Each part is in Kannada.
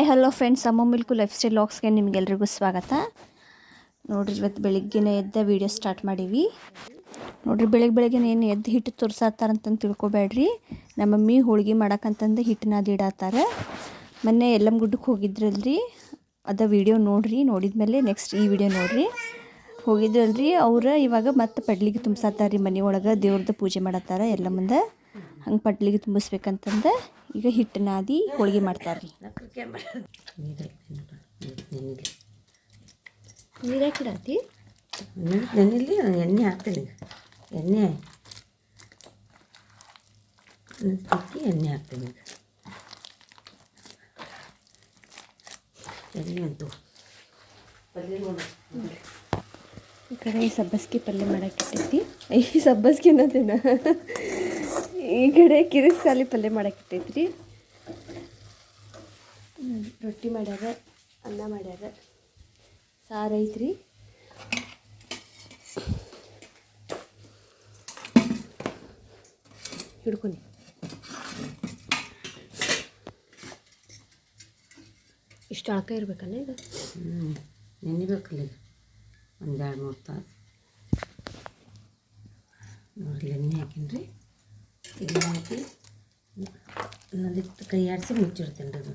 ಹಾಯ್ ಹಲೋ ಫ್ರೆಂಡ್ಸ್ ಅಮ್ಮ ಮಿಲ್ಕು ಲೈಫ್ ಸ್ಟೈಲ್ ಲಾಗ್ಸ್ಗೆ ನಿಮಗೆಲ್ರಿಗೂ ಸ್ವಾಗತ. ನೋಡ್ರಿ ಇವತ್ತು ಬೆಳಿಗ್ಗೆನೇ ಎದ್ದ ವೀಡಿಯೋ ಸ್ಟಾರ್ಟ್ ಮಾಡೀವಿ. ನೋಡ್ರಿ ಬೆಳಗ್ಗೆ ಬೆಳಗ್ಗೆ ಏನು ಎದ್ದು ಹಿಟ್ಟು ತೋರ್ಸಾತಾರಂತಂದು ತಿಳ್ಕೊಬೇಡ್ರಿ ನಮ್ಮ ಮಮ್ಮಿ ಹೋಳಿಗೆ ಮಾಡಕ್ಕಂತಂದು ಹಿಟ್ಟನ್ನ ಅದಿಡತ್ತಾರ ಮೊನ್ನೆ ಎಲ್ಲಮ್ಮ ಗುಡ್ಡಕ್ಕೆ ಹೋಗಿದ್ರಲ್ರಿ. ಅದ ವಿಡಿಯೋ ನೋಡ್ರಿ, ನೋಡಿದ್ಮೇಲೆ ನೆಕ್ಸ್ಟ್ ಈ ವಿಡಿಯೋ ನೋಡ್ರಿ. ಹೋಗಿದ್ರಲ್ರಿ, ಅವ್ರು ಇವಾಗ ಮತ್ತೆ ಪಡ್ಲಿಗೆ ತುಂಬಿಸತ್ತಾರ ರೀ ಮನೆ ಒಳಗೆ. ದೇವ್ರದ್ದು ಪೂಜೆ ಮಾಡತ್ತಾರ ಎಲ್ಲ ಮುಂದೆ. ಹಂಗೆ ಪಡ್ಲಿಗೆ ತುಂಬಿಸ್ಬೇಕಂತಂದು. ಈಗ ಹಿಟ್ಟು ನಾದಿ ಹೋಳ್ಗೆ ಮಾಡ್ತಾರೆ ರೀ ನೀರು ಹಾಕಿಡತ್ತಿ ನೆನೆಯಲ್ಲಿ ಎಣ್ಣೆ ಹಾಕ್ತೀನಿ. ಎಣ್ಣೆ. ಹಾಕಿ ಎಣ್ಣೆ ಹಾಕ್ತೀನಿ ಎಣ್ಣೆ ಅಂತು ಪಲ್ಯ ಕಡೆ ಈ ಸಬ್ಬಸ್ಗೆ ಪಲ್ಯ ಮಾಡಕ್ಕಿಟ್ಟೈತಿ ಈ ಸಬ್ಬಸ್ಗೆ ಅನ್ನೋದೇನ? ಈ ಕಡೆ ಕಿರಿಸಾಲಿ ಪಲ್ಯ ಮಾಡಕ್ಕಿಟ್ಟೈತಿ ರೀ ಹ್ಮ್, ರೊಟ್ಟಿ ಮಾಡ್ಯಾರ ಅನ್ನ ಮಾಡ್ಯಾರ. ಸಾರು ಐತ್ರಿ. ಹಿಡ್ಕೊನಿ. ಇಷ್ಟು ಅಳಕ ಇರ್ಬೇಕಲ್ಲ ಇದು? ನೆನಿಬೇಕಲ್ಲ ಈಗ. ಒಂದು ಎರಡು ಮೂರು ತಾಸು. ನೋಡಿ ಎಣ್ಣೆ ಹಾಕೀನಿ ಎಣ್ಣೆ ಹಾಕಿ ಕೈ ಆಡಿಸಿ ಮುಚ್ಚಿಡ್ತೀನಿ ರೀ ಅದು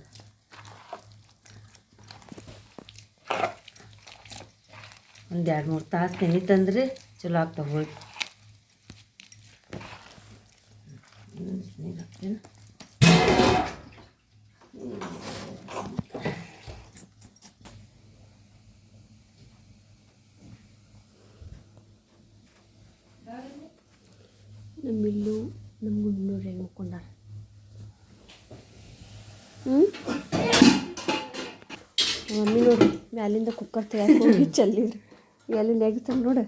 ಒಂದು ಎರಡು ಮೂರು ತಾಸು ನೆನೀತಂದ್ರೆ ಚಲೋ ಆಗ್ತಾವೆ ಹೋಳಿಗೆ ನೀರು ಹಾಕ್ತೀನಿ. ನಮ್ಮ ಇಲ್ಲು ನಮ್ಮ ಗುಂಡ್ನೂರು ಹೆಂಗೆ ಮುಕ್ಕೊಂಡಾರ ಹ್ಞೂ ಮಮ್ಮಿ ನೋಡಿ ಮ್ಯಾಲಿಂದ ಕುಕ್ಕರ್ ಹೋಗಿ ಚೆಲ್ಲಿದ್ರು ಎಲ್ಲಿ ನೆಗ್ತಾನೆ ನೋಡು.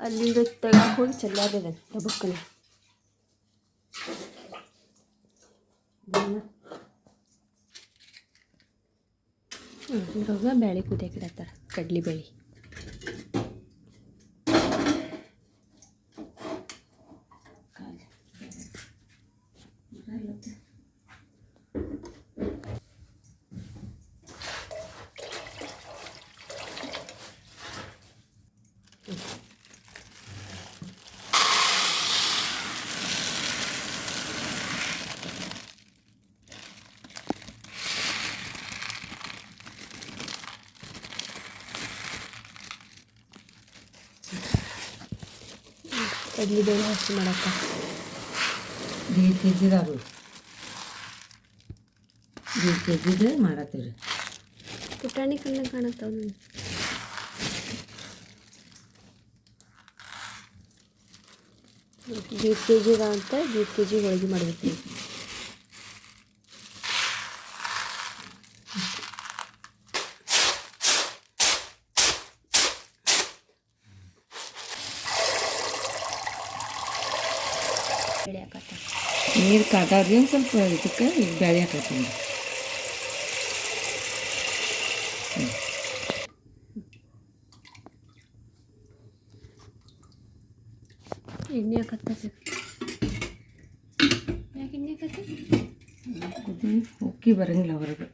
ಅಲ್ಲಿಂದ ತೆಗಿಯಕ್ಕೆ ಹೋಗಿ ಚೆಲ್ಲಾಗಿದೆ ಡಬಕ್ಕನ ಹ್ಞೂ ಇದ್ರಾಗ ಬೇಳೆ ಕುದಿಯಾಕಿಡತ್ತಾರ ಕಡ್ಲಿ ಬೇಳೆ ಕಡ್ಲಿ ಬೇಳೆ ಹಸಿ ಮಾಡಕ್ಕ ದೀಡ್ ಕೆ ಜಿದಾಗು ದೀಡ್ ಕೆ ಜಿದು ಮಾಡತ್ತೀವಿ ಪುಟಾಣಿ ಕಣ್ಣ ಕಾಣತ್ತಾವ ನನಗೆ ದೀಡ್ ಕೆ ಜಿಗ ಅಂತ ದೀಡ್ ಕೆ ಜಿ ಹೋಳಿಗೆ ಮಾಡಬೇಕು ಬೇಳೆ ಹಾಕತ್ತ ನೀರು ಕಾದಾವ್ರಿ ಒಂದು ಸ್ವಲ್ಪ ಇದಕ್ಕೆ ಈಗ ಬೇಳೆ ಹಾಕತ್ತೀನಿ ಎಣ್ಣೆ ಹಾಕತ್ತ ಯಾಕೆ ಎಣ್ಣೆ ಹಾಕತ್ತೆ ಕುದಿ ಉಕ್ಕಿ ಬರಂಗಿಲ್ಲ ಹೊರಗೆ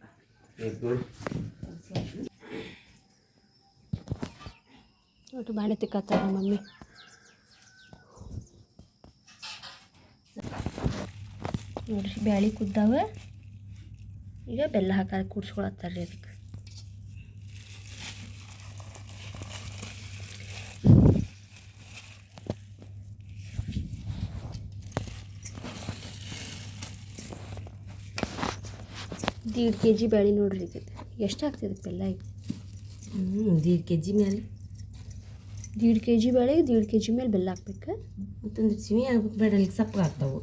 ಒಟ್ಟು ಬಾಳೆ ತಿಕ್ಕತ್ತಾರ ನಮ್ಮ ಮಮ್ಮಿ ನೋಡ್ರಿ ಬ್ಯಾಳಿ ಕುದ್ದಾವ. ಈಗ ಬೆಲ್ಲ ಹಾಕ ಕುಡ್ಸ್ಕೊಳತ್ತಾರ ರೀ ಅದಕ್ಕೆ. ದೀಡ್ ಕೆ ಜಿ ಬ್ಯಾಳಿ ನೋಡ್ರಿ ಇದಕ್ಕೆ ಎಷ್ಟು ಆಗ್ತದೆ ಬೆಲ್ಲ ಈಗ? ಹ್ಞೂ ದೀಡ್ ಕೆ ಜಿ ಮೇಲೆ ದೀಡ್ ಕೆ ಜಿ ಬೇಳೆ ದೀಡ್ ಕೆ ಜಿ ಮೇಲೆ ಬೆಲ್ಲ ಹಾಕ್ಬೇಕು. ಮತ್ತೊಂದು ಸಿಮಿ ಆಗ್ಬೇಕು ಬೇಡ ಸಪ್ಪಗೆ ಆಗ್ತಾವೆ. ಆಗ್ತಾವು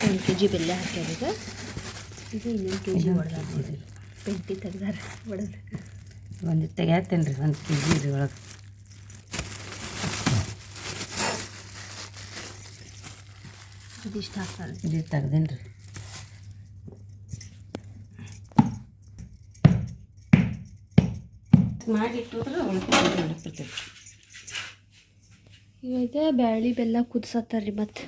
ಒಂದು ಕೆ ಜಿ ಬೆಲ್ಲ ಹಾಕ್ಯಾರ ಈಗ ಇದು ಇನ್ನೊಂದು ಕೆ ಜಿ ನೋಡ್ರಿ ಪೆಂಟಿ ತೆಗ್ದಾರ ಒಡೆದು ಒಂದು ತೆಗ್ಯಾತೇನೆ ರೀ ಒಂದು ಕೆ ಜಿ ಇದ್ರೊಳಗೆ ಒಳಗೆ. ಇದಿಷ್ಟು ಹಾಕ್ತಾರೆ ಇದು ತೆಗ್ದೇನೆ ರೀ ಮಾಡಿಟ್ಟೋದ್ರೆ ಒಳಗೆ ಇವಾಗ ಬ್ಯಾಳಿ ಬೆಲ್ಲ ಕುದಿಸತ್ತಾರ ರೀ ಮತ್ತೆ.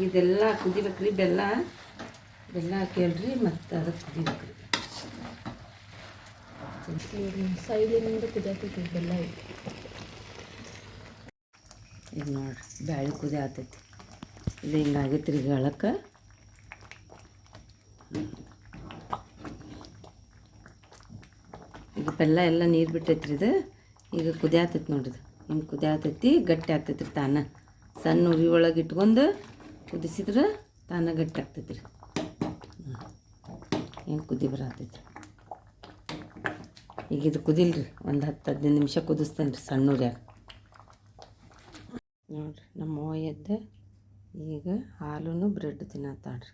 ಈಗ ಇದೆಲ್ಲ ಕುದಿಬೇಕ್ರಿ ಬೆಲ್ಲ. ಬೆಲ್ಲ ಹಾಕೇಳ್ರಿ ಮತ್ತು ಅದಕ್ಕೆ ಕುದಿಬೇಕ್ರಿ. ಸೈಡಿನಿಂದ ಕುದಿಯತೈತಿ ಬೆಲ್ಲ ಈಗ ನೋಡ್ರಿ ಬ್ಯಾಳಿ ಕುದಿ ಆತೈತಿ ಇದು ಹಿಂಗಾಗೈತಿ ರೀ ಗಳಕ್ಕೆ ಈಗ ಬೆಲ್ಲ ಎಲ್ಲ ನೀರು ಬಿಟ್ಟೈತ್ರಿ ಇದು. ಈಗ ಕುದಿ ಆತೈತಿ ನೋಡ್ರಿ ಇದು. ಹಿಂಗೆ ಕುದಿ ಆತೈತಿ ಗಟ್ಟಿ ಆಗ್ತೈತಿ ರೀ ತಾನ. ಸಣ್ಣ ಉರಿ ಒಳಗೆ ಇಟ್ಕೊಂಡು ಕುದಿಸಿದ್ರೆ ತಾನ ಗಟ್ಟಿ ಆಗ್ತೈತಿ ರೀ ಏನು ಕುದಿ ಬರತೈತಿ ಈಗ ಇದು ಕುದಿಲ್ರಿ, ಒಂದು ಹತ್ತು ಹದಿನೈದು ನಿಮಿಷ ಕುದಿಸ್ತೇನೆ ರೀ ಸಣ್ಣ ಉರಿಯಾಗ ನೋಡ್ರಿ, ನಮ್ಮ ಅವ್ವ ಈಗ ಹಾಲು ಬ್ರೆಡ್ ತಿನ್ನತ್ತಾಳ್ರಿ.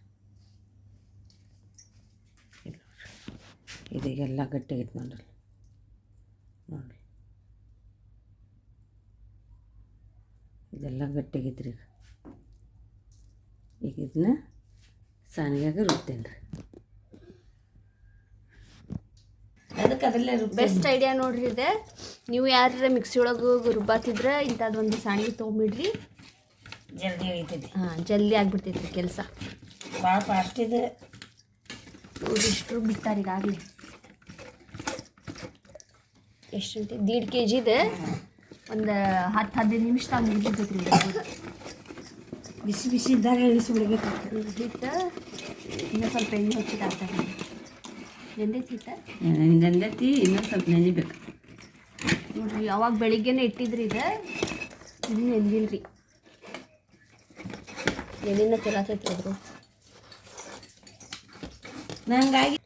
ಇಲ್ಲ ಇದೀಗೆಲ್ಲ ಗಟ್ಟಿಗೈತೆ ನೋಡ್ರಿ. ನೋಡ್ರಿ. ಇದೆಲ್ಲ ಗಟ್ಟಿಗೈತೆ ರೀ ಈಗ ಇದನ್ನ ಸಾನಿಗಾಗ ರುಬ್ತೇನೆ ರೀ ಅದಕ್ಕೆ ಅದರಲ್ಲೇ ಬೆಸ್ಟ್ ಐಡಿಯಾ ನೋಡ್ರಿ ಇದೆ. ನೀವು ಯಾರ ಮಿಕ್ಸಿ ಒಳಗೆ ರುಬ್ಬಾತಿದ್ರೆ ಇಂಥದ್ದು ಒಂದು ಸಾಣಿಗೆ ತೊಗೊಂಬಿಡ್ರಿ. ಜಲ್ದಿ ಹಾಂ ಜಲ್ದಿ ಆಗ್ಬಿಡ್ತೈತ್ರಿ ಕೆಲಸ. ಭಾಳ ಫಾಸ್ಟ್ ಇದೆ. ಇಷ್ಟು ಬಿಡ್ತಾರೆ ಈಗಾಗಲೇ ಎಷ್ಟು ಅಂತ ದೀಡ್ ಕೆ ಜಿ ಇದೆ ಒಂದು ಹತ್ತು ಹದಿನೈದು ನಿಮಿಷದಾಗ ಮುಗಿಬಿಡ್ತೈತ್ರಿ ಇದು ಬಿಸಿ ಬಿಸಿ ಇದ್ದಾಗ ಇಳಿಸಿಬಿಡ್ಬೇಕಾಗ್ತದೆ ಹಿಟ್ಟು ಇನ್ನೂ ಸ್ವಲ್ಪ ಎಣ್ಣೆ ಹಚ್ಚಿದಾಗ್ತಾರೆ ಎಂದೈತಿ ಹಿಟ್ಟು ನೆಂದೈತಿ ಇನ್ನೂ ಸ್ವಲ್ಪ ನೆನಿಬೇಕು ನೋಡ್ರಿ ಯಾವಾಗ ಬೆಳಿಗ್ಗೆನೆ ಇಟ್ಟಿದ್ರಿ ಇದು? ಇದು ರೀ ಎಲ್ಲಿಂದ ತಿಳತೈತ್ರಿ ಅದ್ರು ನಂಗಾಗಿ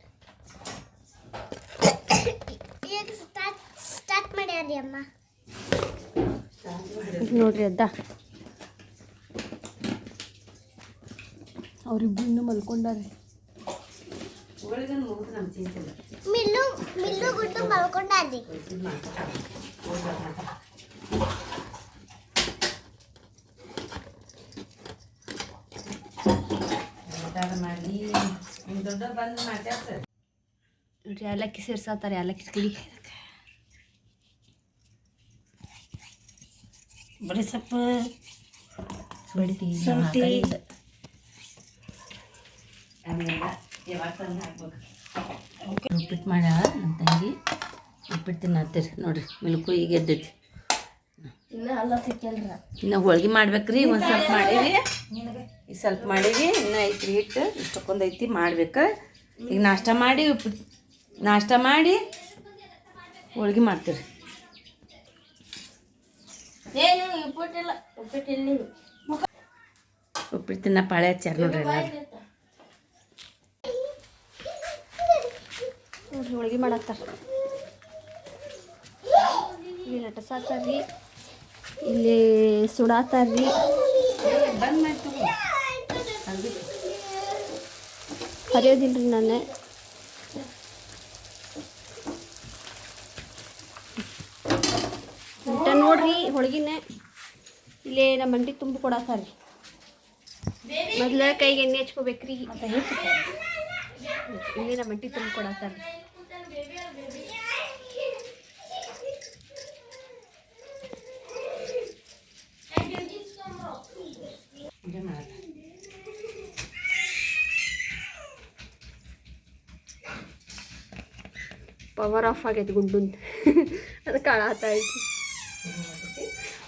ಸ್ಟಾರ್ಟ್ ಸ್ಟಾರ್ಟ್ ಮಾಡ್ಯಾರಿ ಅಮ್ಮ ನೋಡ್ರಿ ಅದ್ದ. ಅವ್ರಿಬ್ರು ಇನ್ನೂ ಮಲ್ಕೊಂಡಾರೆ. ಮಿಲ್ಲು ಮಿಲ್ಲು ಗುಡ್ಡು ಸರ್ ನೋಡ್ರಿ ಏಲಕ್ಕಿ ಸೇರ್ಸಾತಾರೆ ಏಲಕ್ಕಿ ಸಿಗಡಿ ಬರೀ ಸೊಪ್ಪು. ಬಡಿತೀವಿ ಶುಂಠಿ ಆಮೇಲೆ ಯಾವಾಗ ತಂದು ಹಾಕ್ಬೇಕು ಉಪ್ಪಿಟ್ಟು ಮಾಡ್ಯಾಳ ನನ್ನ ತಂಗಿ. ಉಪ್ಪಿಟ್ಟು ತಿನ್ನತ್ತೀರಿ ನೋಡ್ರಿ ಮಿಲ್ಕು ಈಗ ಎದ್ದೈತಿ. ಇನ್ನ ಹೋಳ್ಗೆ ಮಾಡ್ಬೇಕ್ರಿ ಒಂದು ಸ್ವಲ್ಪ ಮಾಡೀವಿ. ಈ ಸ್ವಲ್ಪ ಮಾಡೀವಿ ಇನ್ನ ಐತ್ರಿ ಹಿಟ್ಟು. ಇಷ್ಟಕ್ಕೊಂದು ಐತಿ ಮಾಡ್ಬೇಕು. ಈಗ ನಾಷ್ಟ ಮಾಡಿ ಉಪ್ಪಿಟ್ಟು ನಾಷ್ಟ ಮಾಡಿ ಹೋಳ್ಗೆ ಮಾಡ್ತೀರಿ ಏನು ಉಪ್ಪಿಟ್ಟಿಲ್ಲ. ಉಪ್ಪಿಟ್ಟಿಲ್ಲ ಉಪ್ಪಿಟ್ಟು ತಿನ್ನ ಪಾಳೆ ಹಚ್ಚಾರ ನೋಡ್ರಿ ನೋಡ್ರಿ ಹೋಳಿಗೆ ಮಾಡತ್ತಾರ. ಇಲ್ಲಿ ನಟಸಾತಾರ್ರಿ ಇಲ್ಲಿ ಸುಡಾತಾರ್ರಿ ಹರಿಯೋದಿಲ್ರಿ ನಾನು. ಊಟ ನೋಡ್ರಿ ಹೋಳ್ಗಿನ. ಇಲ್ಲಿ ನಮ್ಮ ಮಂಡಿ ತುಂಬ ಕೊಡತ್ತಾರ್ರಿ. ಮೊದ್ಲ ಕೈಗೆ ಎಣ್ಣೆ ಹಚ್ಕೋಬೇಕ್ರಿ ಇಲ್ಲಿ ನಮ್ಮ ಮಂಟಿ ತುಂಬ ಕೊಡತ್ತಾರ್ರಿ. ಮಾಡೋದು. ಪವರ್ ಆಫ್ ಆಗೈತಿ ಗುಂಡುಂದು ಅದು ಅಳಾತ ಐತಿ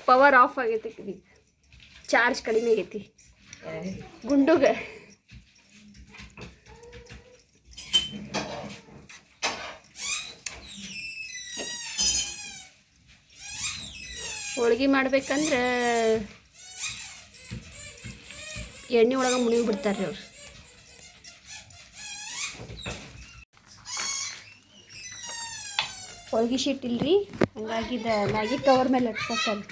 ಪವರ್ ಆಫ್ ಆಗೈತಿ ಚಾರ್ಜ್ ಕಡಿಮೆ ಆಗೈತಿ. ಗುಂಡುಗೆ. ಹೋಳ್ಗೆ ಮಾಡ್ಬೇಕಂದ್ರೆ ಎಣ್ಣೆ ಒಳಗೆ ಮುಣಿಗಿ ಬಿಡ್ತಾರೆ ಅವ್ರು. ಹೋಳ್ಗೆ ಶೀಟ್ ಇಲ್ರಿ. ಹಂಗಾಗಿ ಇದು ಮ್ಯಾಗಿ ಕವರ್ ಮೇಲೆ ಹಚ್ಕೊತಾರೆ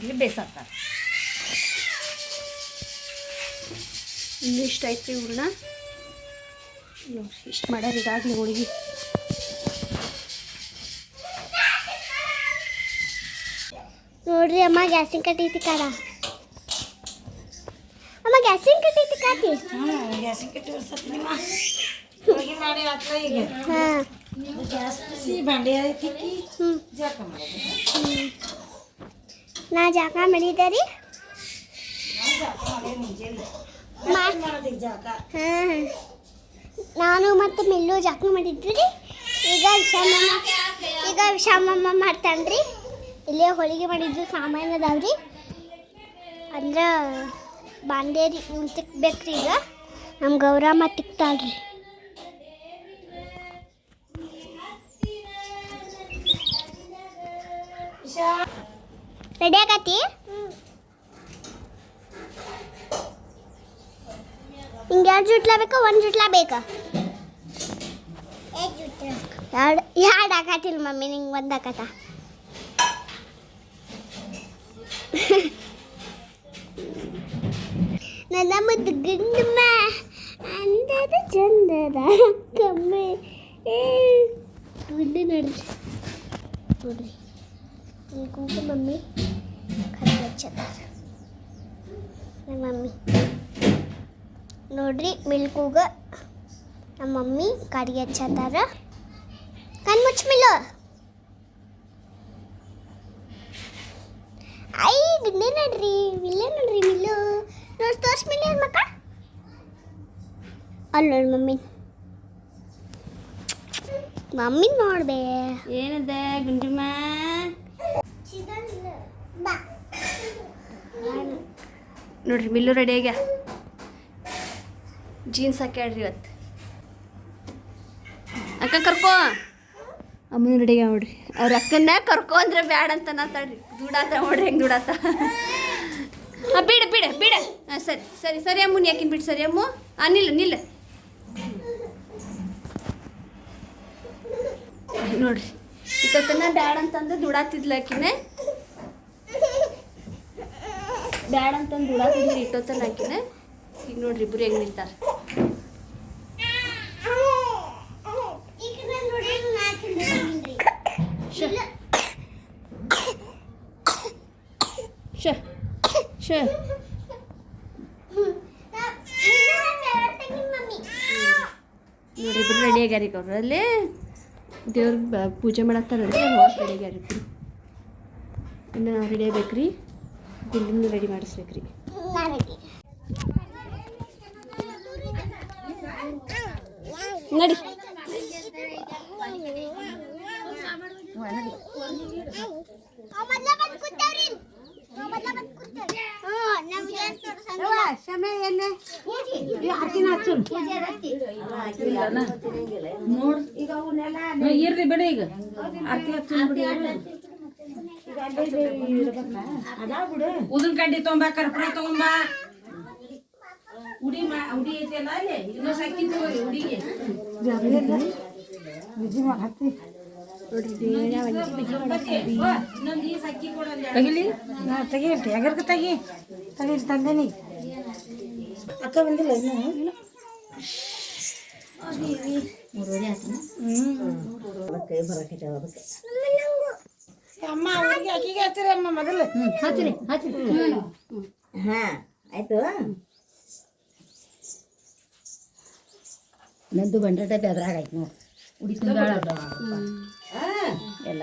ಕೂಡಲಿ ಬೇಯಿಸತ್ತಾರ ಇನ್ನು ಇಷ್ಟ ಐತ್ರಿ ಹೂರ್ಣ ಇಷ್ಟು ಮಾಡ್ಯಾರ ಇದಾಗಲಿ ಹುಡುಗಿ ನೋಡ್ರಿ ಅಮ್ಮ ಗ್ಯಾಸಿನ ಕಟ್ಟೈತಿ ಕಾಡ. ಅಮ್ಮ ಗ್ಯಾಸಿನ ಕಟ್ಟೈತಿ ಕಾತಿ ಗ್ಯಾಸಿನ ಕಟ್ಟಿ ಒರ್ಸತ್ತೀನಿಮ್ಮ ಹೋಳಿಗೆ ಮಾಡಿ ಆತ್ರ ಈಗ? ಹಾ. ಗ್ಯಾಸ್ ಬಿಸಿ ಬಾಂಡೆ ತಿಕ್ಕಿ ಹ್ಮ್. ಜಾಕ ಮಾಡೋದು. ನಾ ಜಾಕ ಮಾಡಿದ್ದೆ ರೀ. ನಾನು ಮತ್ತು ಮಿಲ್ಲು ಜಾಕ ಮಾಡಿದ್ವಿ ರೀ. ಈಗ ವಿಷಾಮಮ್ಮ ಈಗ ವಿಷಾಮಮ್ಮ ಮಾಡ್ತಾನ್ರಿ ಇಲ್ಲೇ ಹೋಳಿಗೆ ಮಾಡಿದ್ದು ಸಾಮಾನು ಅದಾವ್ರಿ ಅಂದ್ರೆ ಬಾಂಡೇರಿ ಇವ್ನು ತಿಕ್ಬೇಕ್ರಿ ಈಗ. ನಮ್ಮ ಗೌರಮ್ಮ ತಿಕ್ತಾಳ್ರಿ ರೆಡಿ ಆಗತಿ? ಹಿಂಗೆ ಎರಡು ಜುಟ್ಲ ಬೇಕಾ ಒಂದು ಜುಟ್ಲ ಬೇಕಾ. ಎರಡು ಎರಡು ಮಮ್ಮಿ ನಿಂಗೆ ಒಂದು ಹಾಕತ್ತ ನನ್ನ ಮುದ್ದು ಗಂಡಮ್ಮ ಅಂದದ ಚಂದದ ಕಮ್ಮಿ. ಏ ಗುಂಡು ನೋಡ್ರಿ. ನೋಡ್ರಿ. ಈ ಕುಂಕು ಮಮ್ಮಿ. ಮಮ್ಮಿ. ನೋಡ್ರಿ, ಮಿಲ್ಕೂಗ ನಮ್ಮ ಮಮ್ಮಿ ಕಡಿಗೆ ಹಚ್ಚದಾರ ಕಣ್ ಮುಚ್ಚ ಮಿಲ್ಲು. ಐ ಗುಂಡೆ ನೋಡ್ರಿ, ಇಲ್ಲೇ ನೋಡ್ರಿ ಮಿಲ್ಲು. ನೋಡ್, ತೋರ್ಸ್ ಮಿಲ್ಲು ಮಕ್ಕ. ಅಲ್ಲ ಮಮ್ಮಿ. ಮಮ್ಮಿ ನೋಡ್ಬೇ. ಏನದ ಗುಂಡಿಮ್ಮ ನೋಡ್ರಿ, ಮಿಲ್ಲು ರೆಡಿ ಆಗ್ಯ? ಜೀನ್ಸ್ ಹಾಕ್ಯಾಡ್ರಿ ಇವತ್ತು. ಅಕ್ಕ ಕರ್ಕೋ. ಅಮ್ಮನ ರೆಡಿ ನೋಡ್ರಿ. ಅವ್ರ ಅಕ್ಕನ್ನ ಕರ್ಕೋ ಅಂದ್ರೆ ಬ್ಯಾಡ ಅಂತ ನಾತಾಡ್ರಿ ದುಡಾತ ನೋಡ್ರಿ, ಹೆಂಗೆ ದುಡಾತ. ಹಾಂ, ಬಿಡ ಬಿಡ ಬಿಡ. ಹಾಂ, ಸರಿ ಸರಿ ಸರಿ ಅಮ್ಮನ ಯಾಕಿನ್ ಬಿಡು, ಸರಿ ಅಮ್ಮ. ಹಾಂ ನಿಲ್ಲ ನಿಲ್ಲ. ನೋಡ್ರಿ ಇತ್ತನ ಬ್ಯಾಡ ಅಂತಂದು ದುಡಾತಿದ್ಲ ಬ್ಯಾಡ ಅಂತಂದು ದುಡಾತಿದ್ರಿ ಇಟ್ಟೋತನ ಹಾಕಿದೆ ಈಗ ನೋಡ್ರಿ ಇಬ್ಬರು ಹೆಂಗ್ ನಿಂತಾರ. ನೋಡ್ರಿ ಇಬ್ರು ರೆಡಿ ಆಗ್ಯಾರ ಈಗ ಅವ್ರು. ಅಲ್ಲೇ ದೇವ್ರಿಗೆ ಬ- ಪೂಜೆ ಮಾಡತ್ತಾರಲ್ರಿ ಅವಾಗ ರೆಡಿ ಆಗ್ಯಾರ ಇನ್ನು ನಾವು ರೆಡಿ ಆಗ್ಬೇಕ್ರಿ. ಗುಂಡಿನ ರೆಡಿ ಮಾಡಿಸ್ಬೇಕ್ರಿ. ನಡಿ. ಇರ್ರಿ ಬಿಡಿ ಈಗ. ಅರ್ತಿ ಹಚ್ಚು ಬಿಡಿ ಉದಿನ ಕಡ್ಡಿ ತಗೊಂಬಾ ಕರ್ಪೂರ ತಗೊಂಬಾ ಉಡಿ ಮಾ ಉಡಿ ಐತಿಯಲ್ಲ ಅಲ್ಲಿ ಇನ್ನೂ ಸಕ್ಕಿ ತಗೋರಿ ಉಡಿಗೆ. ತೆಗಿಲಿ? ನಾ ತೆಗಿಯಂತೆ. ಎಗರ್ಕ ತೆಗಿ? ತಂದೇನಿ. ಅಕ್ಕ ಬಂದಿಲ್ಲ ಇನ್ನು? ಅಮ್ಮ ಅವ್ರಿಗೆ ಅಕ್ಕಿಗೆ ಹಚ್ಚಿರಿ ಅಮ್ಮ ಮೊದಲು. ಹಚ್ಚಿರಿ ಹಚ್ಚಿರಿ. ಹಾ ಆಯ್ತು. ನಂದು ಬಂಡಾಟ ಬೆದ್ರಾಗ ಆಯ್ತು ನೋಡಿ. ಉಡಿ ತುಂಗಾಳ ಎಲ್ಲ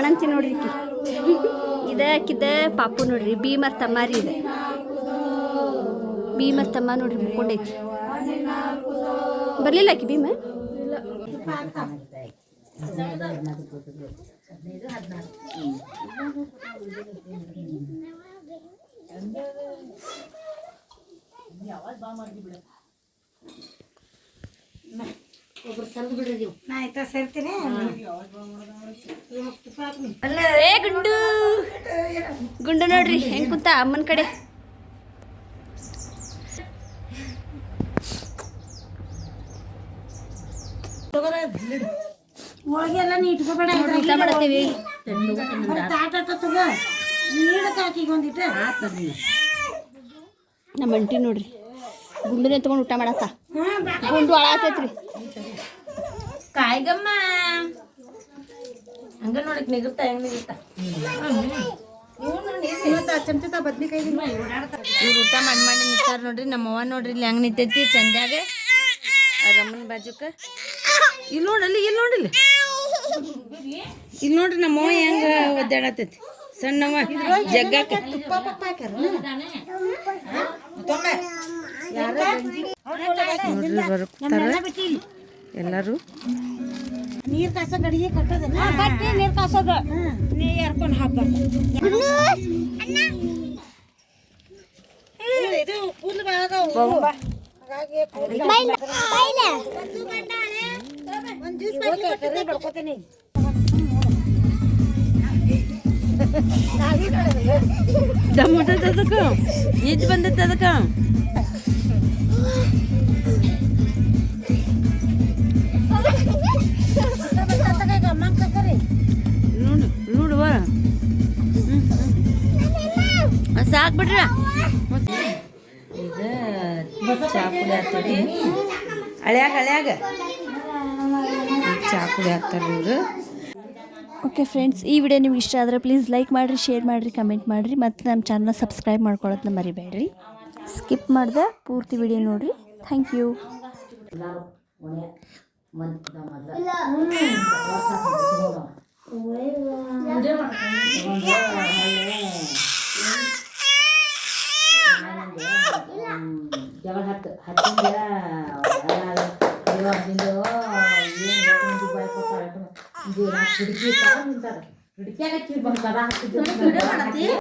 ಬಾಣಂತಿ ನೋಡ್ರಿ ಈಕಿ ಇದ ಆಕಿದ ಪಾಪು ನೋಡ್ರಿ, ಭೀಮರ್ ತಮ್ಮಾರಿ ಇದೆ. ಭೀಮರ್ ತಮ್ಮ ನೋಡ್ರಿ ಮುಕ್ಕೊಂಡೈತಿ. ಬರ್ಲಿಲ್ಲ ಆಕಿ ಭೀಮ? ನಾ ಆಯ್ತಾ ಸೇರ್ತೀನಿ. ಏ ಗುಂಡು. ಗುಂಡು ನೋಡ್ರಿ ಹೆಂಗ್ ಕುಂತ ಅಮ್ಮನ ಕಡೆ. ಹೋಳಿಗೆ ಎಲ್ಲ ನೀ ಇಟ್ಕೋಬೇಡ ಊಟ ಮಾಡತ್ತೀವಿ ತಾಟ ತಗೋ ನೀಡಕ್ಕೆ ಹಾಕಿಗೆ ಒಂದಿಟ್ಟು ನಮ್ಮ ಅಂಟಿ ನೋಡ್ರಿ. ಗುಂಡನೇ ತಗೊಂಡು ಊಟ ಮಾಡತ್ತ ಗುಂಡು ಅಳಾತೈತ್ರಿ. ಕಾಯ್ಗಮ್ಮ. ಹಂಗ ನೋಡಕ್ ನಿಗುತ್ತ ಹೆಂಗ್ ನಿಗುತ್ತ? ಇವ್ರು ಊಟ ಮಾಡಿ ಮಾಡಿ ನಿಂತಾರ ನೋಡ್ರಿ ನಮ್ಮ ಅವ್ವ ನೋಡ್ರಿ ಇಲ್ಲಿ ಹೆಂಗ್ ನಿಂತೈತಿ ಚಂದ್ಯಾಗ ರಮ್ಮನ ಬಾಜುಕ. ಇಲ್ಲಿ ನೋಡಲ್ಲಿ ಇಲ್ಲಿ ನೋಡಿಲ್ಲ. ಇಲ್ಲಿ ನೋಡ್ರಿ ನಮ್ಮ ಅವ್ವ ಹೆಂಗ ಒದ್ದಾಡತೈತಿ. ಸಣ್ಣವ ಜಗ್ಗಾಕ ನೋಡ್ರಿ ಬರ್ತಾರ. ಎಲ್ಲರೂ? ನೀರ್ ಕಾಸೋ ಗಡಿಗೆ ಕಟ್ಟೋದನ್ನ? ಕಟ್ಟಿ ನೀರ್ ಕಾಸೋದು. ನೀ ಎರ್ಕೊಂಡು ಹಬ್ಬ ಇದು ಕೂದಲು ಬಡ್ಕೋತೀನಿ ದಮ್ಮಟದ ಅದಕ್ಕ ಈಜ್ ಬಂದೈತೆ ಅದಕ್ಕ ಸಾಕ್ ಬಿಡ್ರ ಇದು ಚಾ ಕುಡಿ ಹಾಕ್ತೀವಿ. ಹಳ್ಯಾಗ ಹಳ್ಯಾಗ? ಚಾ ಕುಡಿ ಹಾಕ್ತಾರೆ ಇವರು. ಓಕೆ ಫ್ರೆಂಡ್ಸ್ ಈ ವಿಡಿಯೋ ನಿಮ್ಗೆ ಇಷ್ಟ ಆದರೆ ಪ್ಲೀಸ್ ಲೈಕ್ ಮಾಡಿರಿ ಶೇರ್ ಮಾಡಿರಿ ಕಮೆಂಟ್ ಮಾಡಿರಿ ಮತ್ತು ನಮ್ಮ ಚಾನಲ್ ಸಬ್ಸ್ಕ್ರೈಬ್ ಮಾಡ್ಕೊಳ್ಳೋದನ್ನ ಮರಿಬೇಡ್ರಿ. ಸ್ಕಿಪ್ ಮಾಡ್ದೆ ಪೂರ್ತಿ ವಿಡಿಯೋ ನೋಡಿರಿ ಥ್ಯಾಂಕ್ ಯು ಜಗಳ ಹತ್ತು ಹತ್ತಿಂದ ಕಿಟಕಿ ನಿಂತಾರ ಕಿಟಕಿಯಾಗ ಬಂದು ಕದ ಹಾಕಿದ್ದು